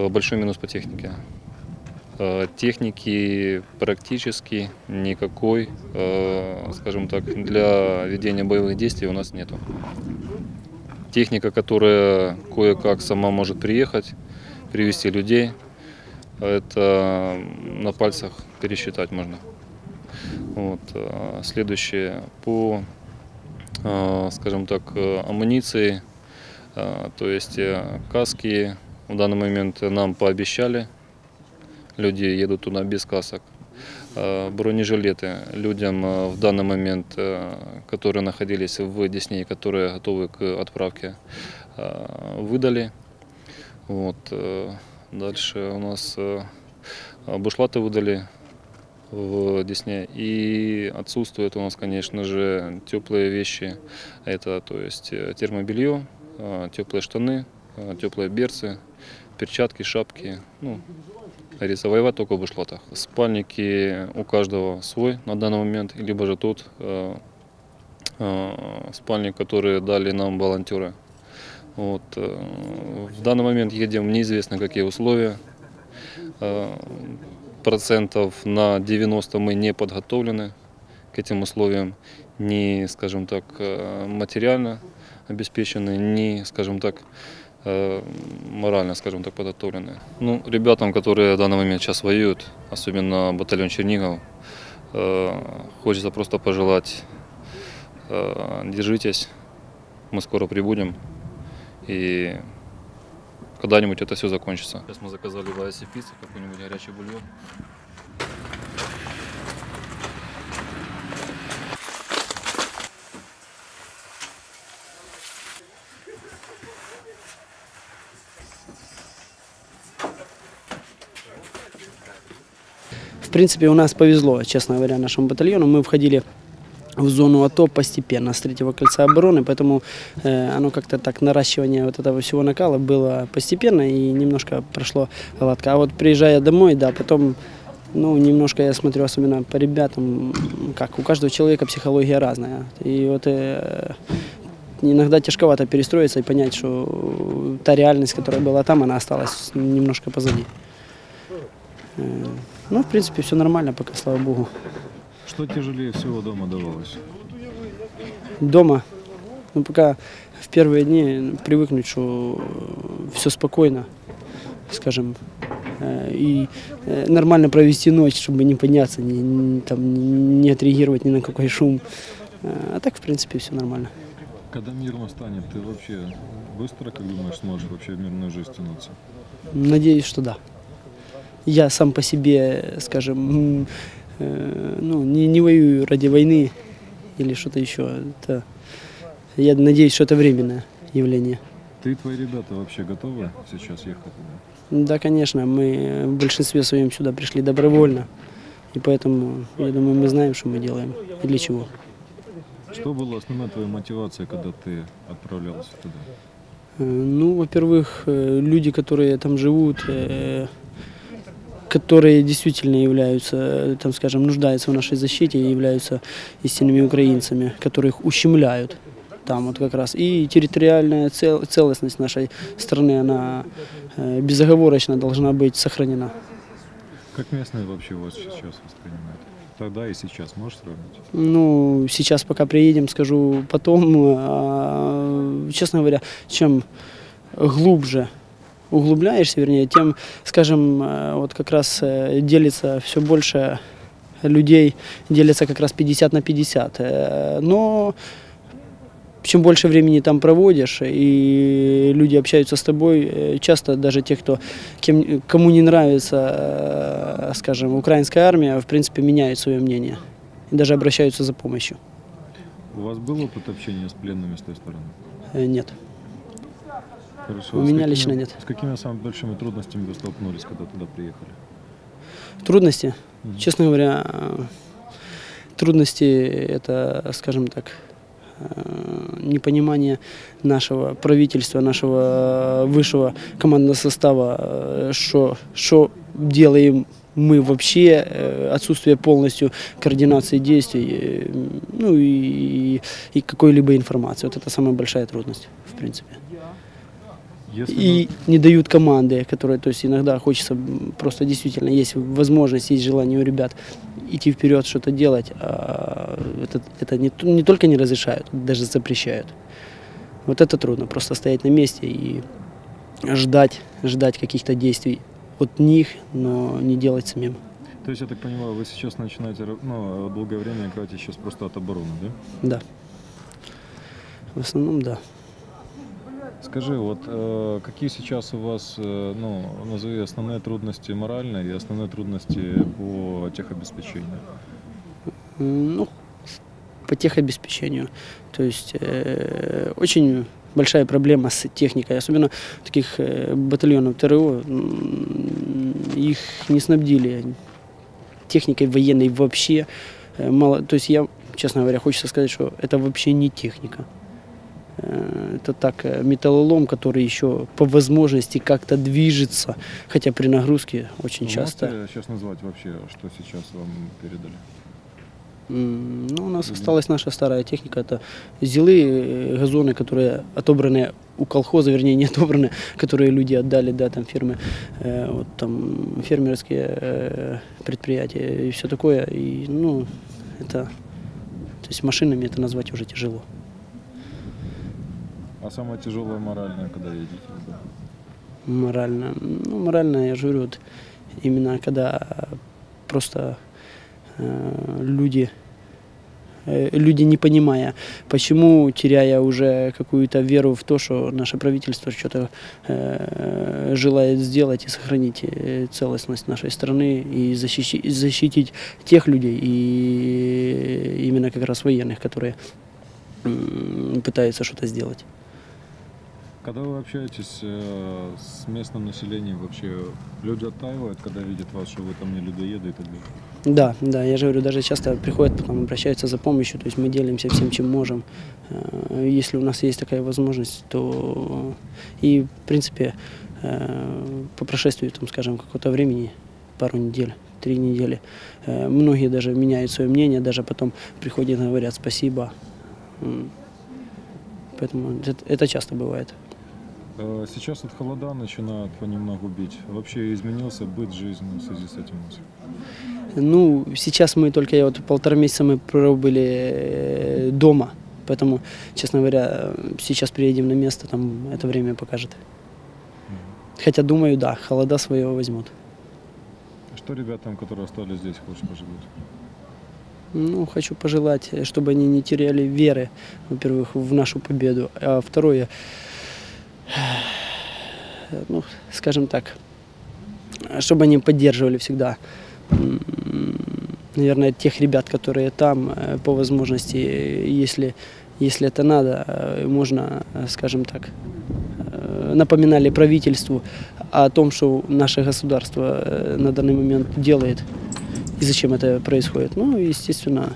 Большой минус по технике. Э, Техники практически никакой, э, скажем так, для ведения боевых действий у нас нету. Техника, которая кое-как сама может приехать, привести людей, это на пальцах пересчитать можно. Вот. э, Следующее по, э, скажем так, э, амуниции, э, то есть э, каски в данный момент нам пообещали, люди едут туда без касок. Э, Бронежилеты людям э, в данный момент, э, которые находились в Десне, которые готовы к отправке, выдали. Вот. Дальше у нас бушлаты выдали в Десне. И отсутствуют у нас, конечно же, теплые вещи. Это, то есть, термобелье, теплые штаны, э, теплые берцы, перчатки, шапки. Ну, говорится, воевать только в бушлатах. Спальники у каждого свой на данный момент, либо же тот э, э, спальник, который дали нам волонтеры. Вот. э, В данный момент едем неизвестно какие условия. Э, Процентов на 90 мы не подготовлены к этим условиям. Ни, скажем так, э, материально обеспечены, ни, скажем так, э, морально, скажем так, подготовлены. Ну, ребятам, которые в данный момент сейчас воюют, особенно батальон Чернигов, э, хочется просто пожелать, э, держитесь, мы скоро прибудем, и когда-нибудь это все закончится. Сейчас мы заказали в пиццу, какой-нибудь горячий бульон. Принципе, у нас повезло, честно говоря, нашему батальону. Мы входили в зону АТО постепенно с третьего кольца обороны, поэтому э, оно как-то так наращивание вот этого всего накала было постепенно и немножко прошло гладко. А вот приезжая домой, да, потом, ну, немножко я смотрю, особенно по ребятам, как у каждого человека психология разная. И вот э, иногда тяжковато перестроиться и понять, что та реальность, которая была там, она осталась немножко позади. Э, Ну, в принципе, все нормально пока, слава богу. Что тяжелее всего дома давалось? Дома, ну, пока в первые дни привыкнуть, что все спокойно, скажем, э, и э, нормально провести ночь, чтобы не подняться, не, не- там, не отреагировать ни на какой шум. Э, А так, в принципе, все нормально. Когда мир настанет, ты вообще быстро, как думаешь, сможешь вообще в мирную жизнь тянуться? Надеюсь, что да. Я сам по себе, скажем, э, ну, не, не воюю ради войны или что-то еще. Это, я надеюсь, что это временное явление. Ты и твои ребята вообще готовы сейчас ехать туда? Да, конечно, мы в большинстве своем сюда пришли добровольно. И поэтому, я думаю, мы знаем, что мы делаем и для чего. Что была основная твоя мотивация, когда ты отправлялся туда? Э, Ну, во-первых, э, люди, которые там живут, которые действительно являются, э, там, скажем, нуждаются в нашей защите и являются истинными украинцами, которых ущемляют там вот как раз. И территориальная цел- целостность нашей страны, она э, безоговорочно должна быть сохранена. Как местные вообще вас сейчас воспринимают? Тогда и сейчас можешь сравнить? Ну, сейчас пока приедем, скажу потом. А, честно говоря, чем глубже углубляешься, вернее, тем, скажем, э, вот как раз э, делится все больше людей, делится как раз 50 на 50. Э, Но чем больше времени там проводишь, и люди общаются с тобой, часто даже те, кто, кем, кому не нравится, скажем, украинская армия, в принципе, меняют свое мнение и даже обращаются за помощью. У вас был опыт общения с пленными с той стороны? Нет. Хорошо. У С меня какими- лично нет. С какими самыми большими трудностями вы столкнулись, когда туда приехали? Трудности, Мгм. честно говоря, трудности это, скажем так, э, непонимание нашего правительства, нашего высшего командного состава, э, что, что делаем мы вообще, э, отсутствие полностью координации действий, ну и, и какой-либо информации. Вот это самая большая трудность, в принципе. Если и не дают команды, которые, то есть иногда хочется просто действительно есть возможность, есть желание у ребят идти вперед, что-то делать, а это, это не, не только не разрешают, даже запрещают. Вот это трудно, просто стоять на месте и ждать, ждать каких-то действий от них, но не делать самим. То есть, я так понимаю, вы сейчас начинаете, ну, долгое время играете сейчас просто от обороны, да? Да. В основном, да. Скажи, вот э, какие сейчас у вас, э, ну, назови основные трудности моральные и основные трудности по техобеспечению? Ну, по техобеспечению. То есть э, очень большая проблема с техникой, особенно таких э, батальонов ТРО. Их не снабдили техникой военной вообще. Э, Мало, то есть я, честно говоря, хочется сказать, что это вообще не техника. Э, Это так, э, металлолом, который еще по возможности как-то движется, хотя при нагрузке очень Вы часто. можете сейчас назвать вообще, что сейчас вам передали? Ну, у нас осталась наша старая техника. Это зилы, э, газоны, которые отобраны у колхоза, вернее, не отобраны, которые люди отдали, да, там фирмы, э, вот там фермерские э, предприятия и все такое. И, ну, это, то есть машинами это назвать уже тяжело. А самое тяжелое моральное, когда едете? да? Морально. Ну, морально, я же говорю, вот именно когда просто э, люди, э, люди не понимая, почему, теряя уже какую-то веру в то, что наше правительство что-то э, желает сделать и сохранить э, целостность нашей страны и защищи- защитить тех людей, и именно как раз военных, которые м, пытаются что-то сделать. Когда вы общаетесь э, с местным населением, вообще люди оттаивают, когда видят вас, что вы там не людоеды и так далее? Да, да, я же говорю, даже часто приходят, потом обращаются за помощью, то есть мы делимся всем, чем можем. Э, Если у нас есть такая возможность, то и, в принципе, э, по прошествии, там, скажем, какого-то времени, пару недель, три недели, э, многие даже меняют свое мнение, даже потом приходят и говорят спасибо. Поэтому это, это часто бывает. Э, Сейчас вот холода начинают понемногу бить. Вообще изменился быт жизни в связи с этим? Ну, сейчас мы только, я вот полтора месяца мы пробыли э, дома, поэтому, честно говоря, сейчас приедем на место, там это время покажет. Хотя думаю, да, холода своего возьмут. Что ребятам, которые остались здесь, хочешь пожелать? Ну, хочу пожелать, э, чтобы они не теряли веры, во-первых, в нашу победу, а второе, ну, скажем так, чтобы они поддерживали всегда, наверное, тех ребят, которые там, э, по возможности, если, если это надо, э, можно, э, скажем так, напоминали правительству о том, что наше государство на данный момент делает и зачем это происходит. Ну, естественно,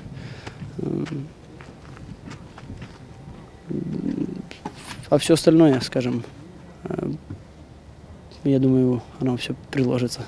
а все остальное, скажем, э, я думаю, оно все приложится.